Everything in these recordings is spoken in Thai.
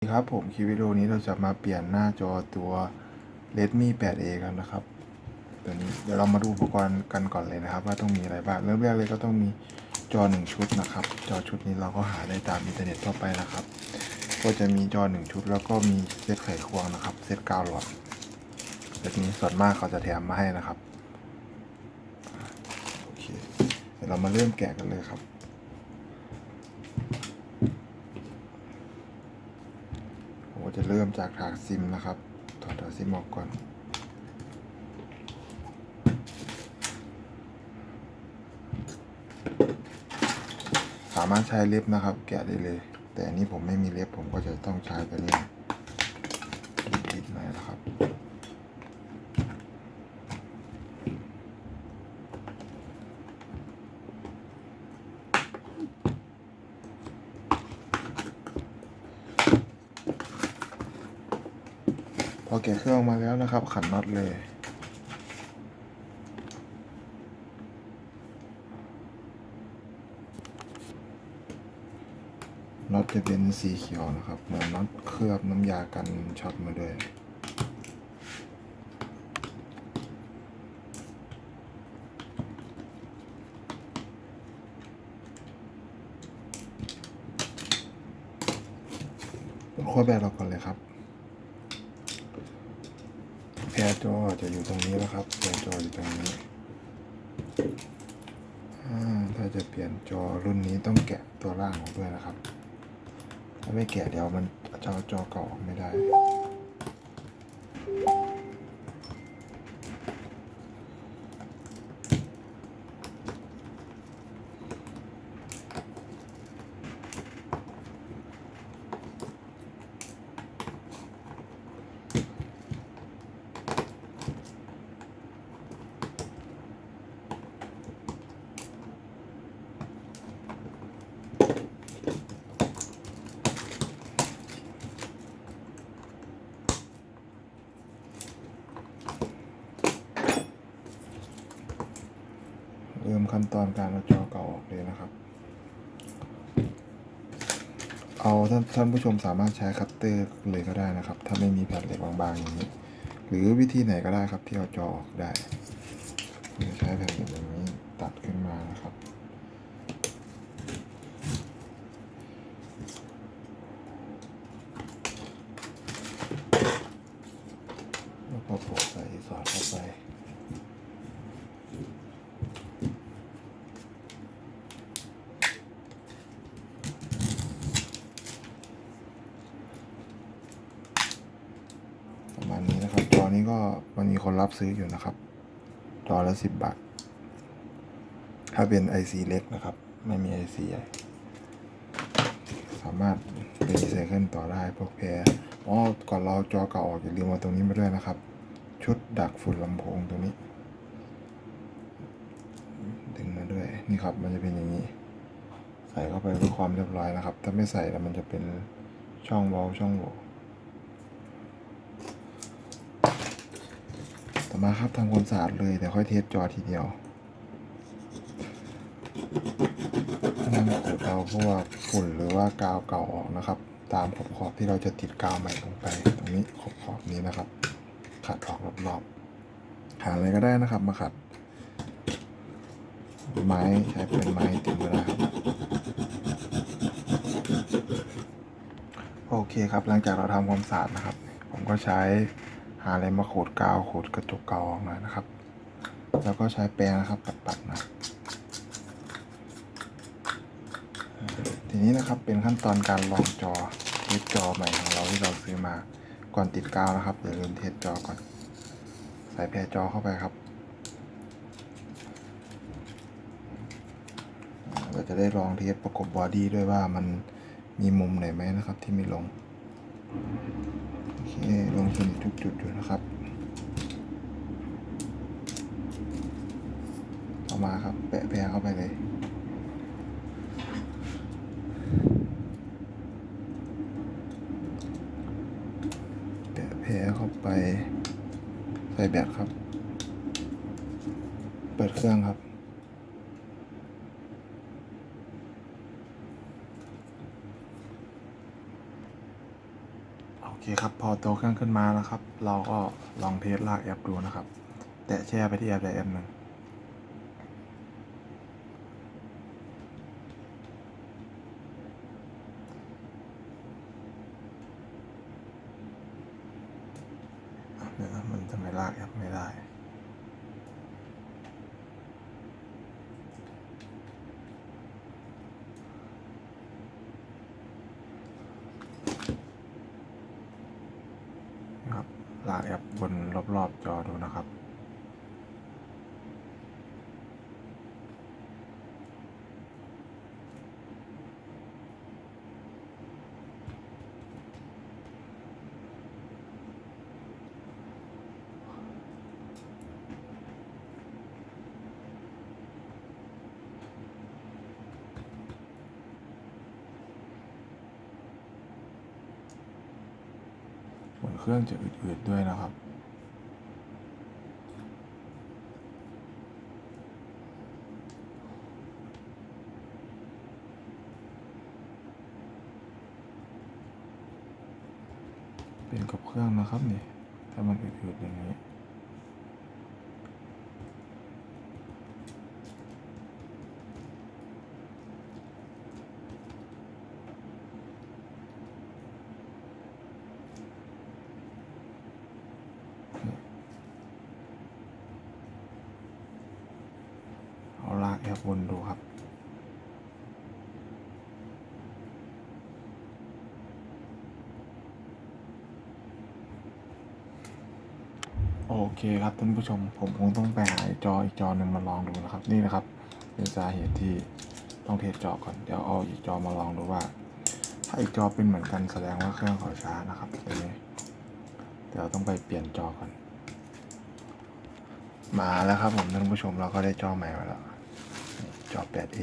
สวัสดีครับผมคลิปวิดีโอนี้เราจะมาเปลี่ยนหน้าจอตัว Redmi 8A กันนะครับตัวนี้เดี๋ยวเรามาดูอุปกรณ์กันก่อนเลยนะครับ ว่าต้องมีอะไรบ้างเริ่มแรกเลยก็ต้องมีจอหนึ่งชุดนะครับ จอชุดนี้เราก็หาได้ตามอินเทอร์เน็ตทั่วไปนะครับ ก็จะมีจอหนึ่งชุด แล้วก็มีเซตไขควงนะครับเซตกาวหลอดเซตนี้ส่วนมากเขาจะแถมมาให้นะครับโอเคเดี๋ยวเรามาเริ่มแกะกันเลยครับ ผมก็ จะเริ่มจากถาดซิมนะครับ ถอดถาดซิมออกก่อน สามารถใช้เล็บนะครับ แกะได้เลย แต่อันนี้ผมไม่มีเล็บผมก็จะต้องใช้ตัวนี้ดิดๆหน่อยนะครับ พอแกะเครื่องออกมาแล้วนะครับ ขันน็อตเลย น็อตจะเป็นสีเขียวนะครับ เหมือนน็อตเคลือบน้ำยากันช็อตมาด้วยขั้วแบตเราก่อนเลยครับ แพรจอจะอยู่ตรงนี้แล้วครับแยรจออยู่ตรงนี้ถ้าจะเปลี่ยนจอรุ่นนี้ต้องแกะตัวล่างออกด้วยนะครับ ถ้าไม่แกะเดี๋ยวมันจะเอาจอเก่าออกไม่ได้ ขั้นตอนการเอาจอเก่าออกเลยนะครับ เอาท่านท่านผู้ชมสามารถใช้คัตเตอร์เลยก็ได้นะครับ ถ้าไม่มีแผ่นเหล็กบางๆอย่างนี้ หรือวิธีไหนก็ได้ครับที่เอาจอออกได้จะใช้แผ่นเหล็กอย่างนี้ตัดขึ้นมานะครับ แล้วก็โปะใส่สอดเข้าไป ประมาณนี้นะครับ จอนี้ก็มันมีคน รับซื้ออยู่นะครับจอละสิบบาท ถ้าเป็น IC เล็กนะครับ ไม่มี IC ใหญ่สามารถเป็นรีไซเคิลต่อได้พวกแพรอ๋อก่อนเราจอเก่าออกอย่าลืมเอาตรงนี้มาด้วยนะครับ ชุดดักฝุ่นลำโพงตรงนี้ ดึงมาด้วยนี่ครับมันจะเป็นอย่างนี้ ใส่เข้าไปเพื่อความเรียบร้อยนะครับ ถ้าไม่ใส่แล้วมันจะเป็นช่องวาล์วช่องโหว่ ต่อ มาครับทำความสะอาดเลยเดี๋ยวค่อยเทสจอทีเดียวนั่งขูดเอาพวกฝุ่นหรือว่ากาวเก่าออกนะครับ ตามขอบขอบที่เราจะติดกาวใหม่ลงไป ตรงนี้ขอบขอบนี้นะครับ ขัดออกรอบๆหาอะไรก็ได้นะครับ มาขัด ไม้ใช้เป็นไม้ติ่มก็ได้ครับโอเคครับหลังจากเราทำความสะอาดนะครับ ผมก็ใช้ หาอะไรมาขูดกาวขูดกระจกเกาออกมานะครับ แล้วก็ใช้แปรงนะครับปัดๆนะทีนี้นะครับเป็นขั้นตอนการลองจอเทสจอใหม่ของเราที่เราซื้อมาก่อนติดกาวนะครับอย่าลืมเทสจอก่อน ใส่แพรจอเข้าไปครับเราจะได้ลองเทสประกบบอดี้ด้วยว่ามันมีมุมไหนไหมนะครับที่ไม่ลง โอเค ลงสนิททุกจุดอยู่นะครับ เอามาครับ แปะแพรเข้าไปเลยแปะแพรเข้าไป ใส่แบตครับ เปิดเครื่องครับ โอเคครับ พอตัวเครื่องขึ้นมาแล้วครับ เราก็ลองเทสลากแอปดูนะครับ แตะแช่ไปที่แอปใดแอปหนึ่งเดี๋ยวมันจะไม่ลากแอปไม่ได้ นะครับ ลากแอปบนรอบๆจอดูนะครับ เครื่องจะอืดๆด้วยนะครับ เป็นกับเครื่องนะครับนี่ถ้ามันอืดๆอย่างนี้ เอาลากแอปวนดูครับ โอเคครับท่านผู้ชมผมคงต้องไปหาจออีกจอหนึ่งมาลองดูนะครับ นี่นะครับเป็นสาเหตุที่ต้องเทสจอก่อนเดี๋ยวเอาอีกจอมาลองดูว่า ถ้าอีกจอเป็นเหมือนกันแสดงว่าเครื่องเขาช้านะครับตัวนี้เดี๋ยวต้องไปเปลี่ยนจอก่อน มาแล้วครับผมท่านผู้ชมเราก็ได้จอใหม่มาแล้วนี่จอ 8A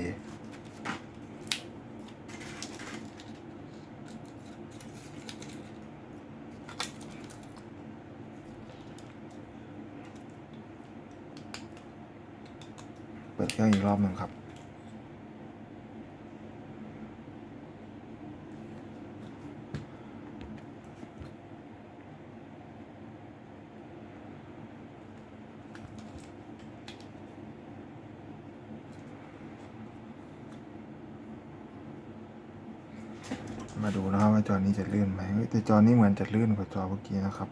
ดเครื่องอีกรอบหนึ่งครับ มาดูนะครับว่าจอนี้จะลื่นไหมแต่จอนี้เหมือนจะลื่นกว่าจอเมื่อกี้นะครับ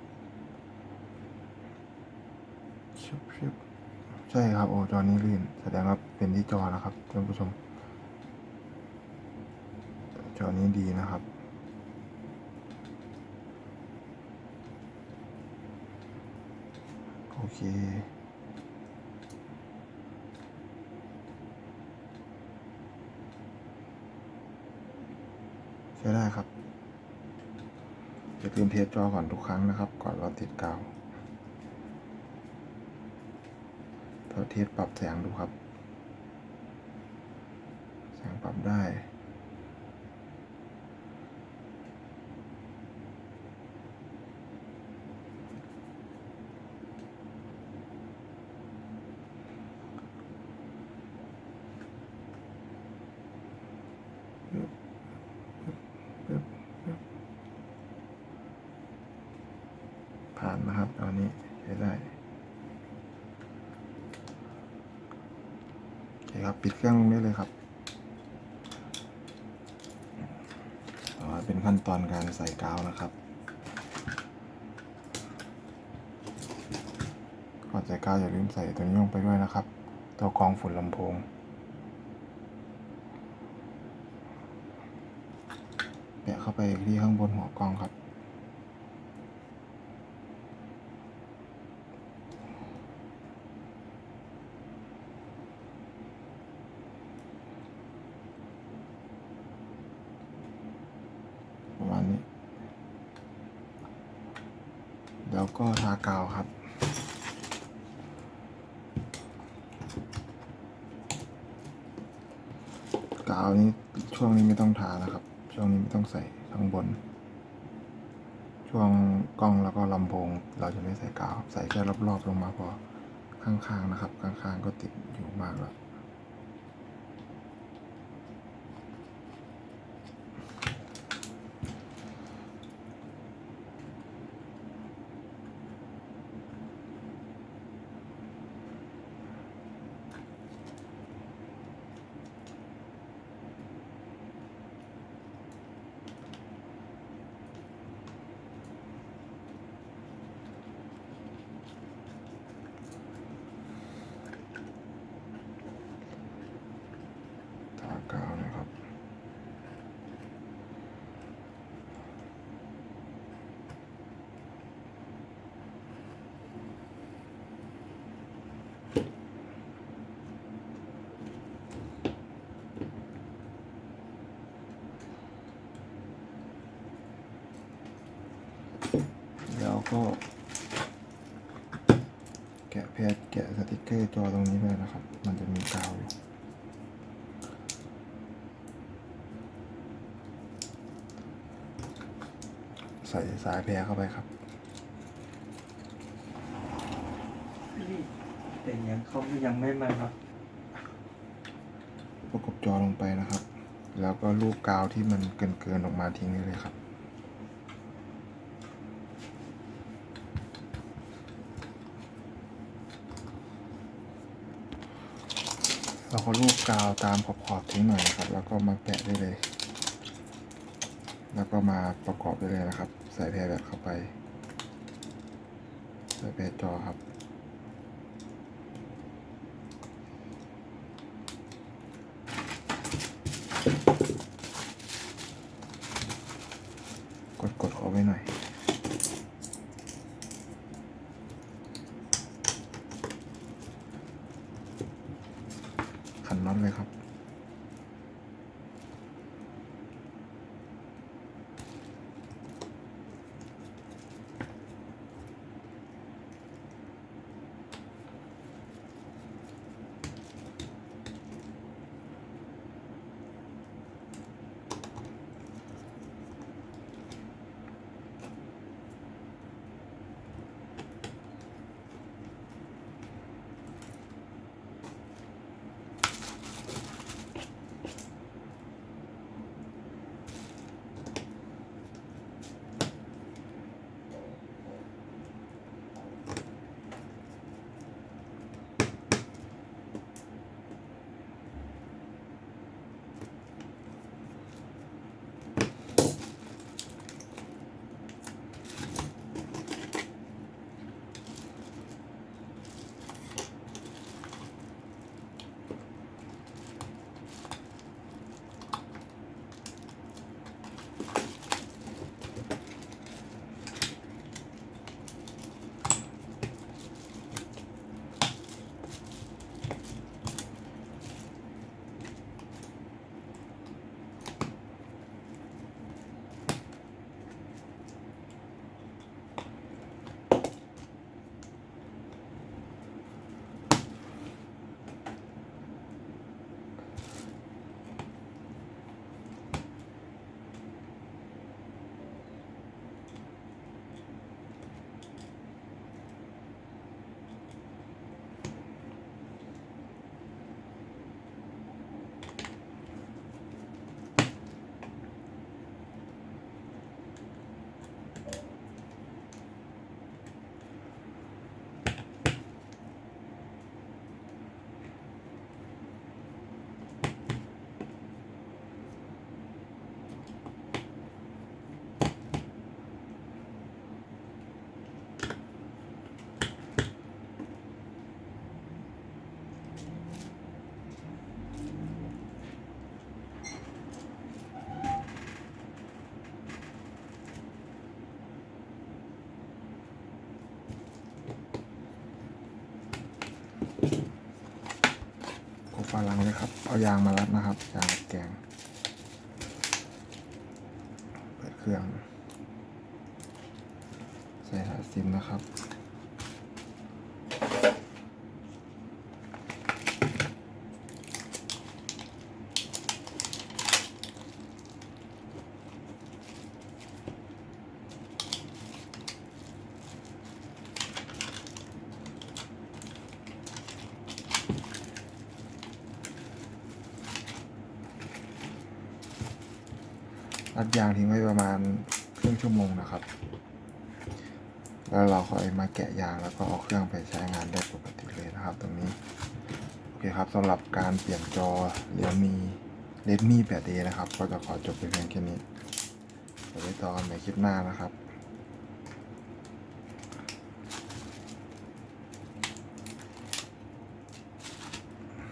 ชุบใช่ครับโอ้จอนี้ลื่นแสดงว่าเป็นที่จอนะครับท่านผู้ชม จอนี้ดีนะครับโอเคใช้ได้ครับอย่าลืมเทสจอก่อนทุกครั้งนะครับ ก่อนเราติดกาว เราเทสปรับแสงดูครับ แสงปรับได้ ปึ๊บปึ๊บผ่านนะครับตอนนี้ใช้ได้ โอเคครับ ปิดเครื่องลงได้เลยครับต่อมาเป็นขั้นตอนการใส่กาวนะครับก่อนใส่กาวอย่าลืมใส่ตัวนี้ลงไปด้วยนะครับ ตัวกรองฝุ่นลำโพงแปะเข้าไปที่ข้างบนหัวกองครับ ประมาณนี้ แล้ว กากาวครับ กาวนี้ช่วงนี้ไม่ต้องทานะครับ ช่วงนี้ไม่ต้องใส่ข้างบน ช่วงกล้องแล้วก็ลำโพง เราจะไม่ใส่กาวใส่แค่รอบๆลงมาพอข้างๆนะครับ ข้างๆก็ติดอยู่มากแล้ว แล้วก็ แกะแพทแกะสติกเกอร์ตัวตรงนี้ไปนะครับ มันจะมีกาวใส่สายแพรเข้าไปครับ แต่ยังเขายังไม่มาครับ ประกบจอลงไปนะครับ แล้วก็ลูกกาวที่มันเกินเกินๆออกมาทิ้งได้เลยครับเราก็ลูกกาวตามขอบๆทิ้งหน่อยนะครับ แล้วก็มาแปะได้เลย แล้วก็มาประกอบได้เลยนะครับ ใส่แพรแบบเข้าไป ใส่แพรจอครับ เลยครับเอายางมารัดนะครับยางแกง เปิดเครื่อง ใส่สายซิมนะครับ รัดยางทิ้งไว้ประมาณครึ่งชั่วโมงนะครับ แล้วเราค่อยมาแกะยางแล้วก็เอาเครื่องไปใช้งานได้ปกติเลยนะครับ ตรงนี้ โอเคครับสำหรับการเปลี่ยนจอเรียวมีเลดมี่แปดเนะครับ ก็จะขอจบไปเพียงแค่นี้ไว้ต่อกันในคลิปหน้านะครับ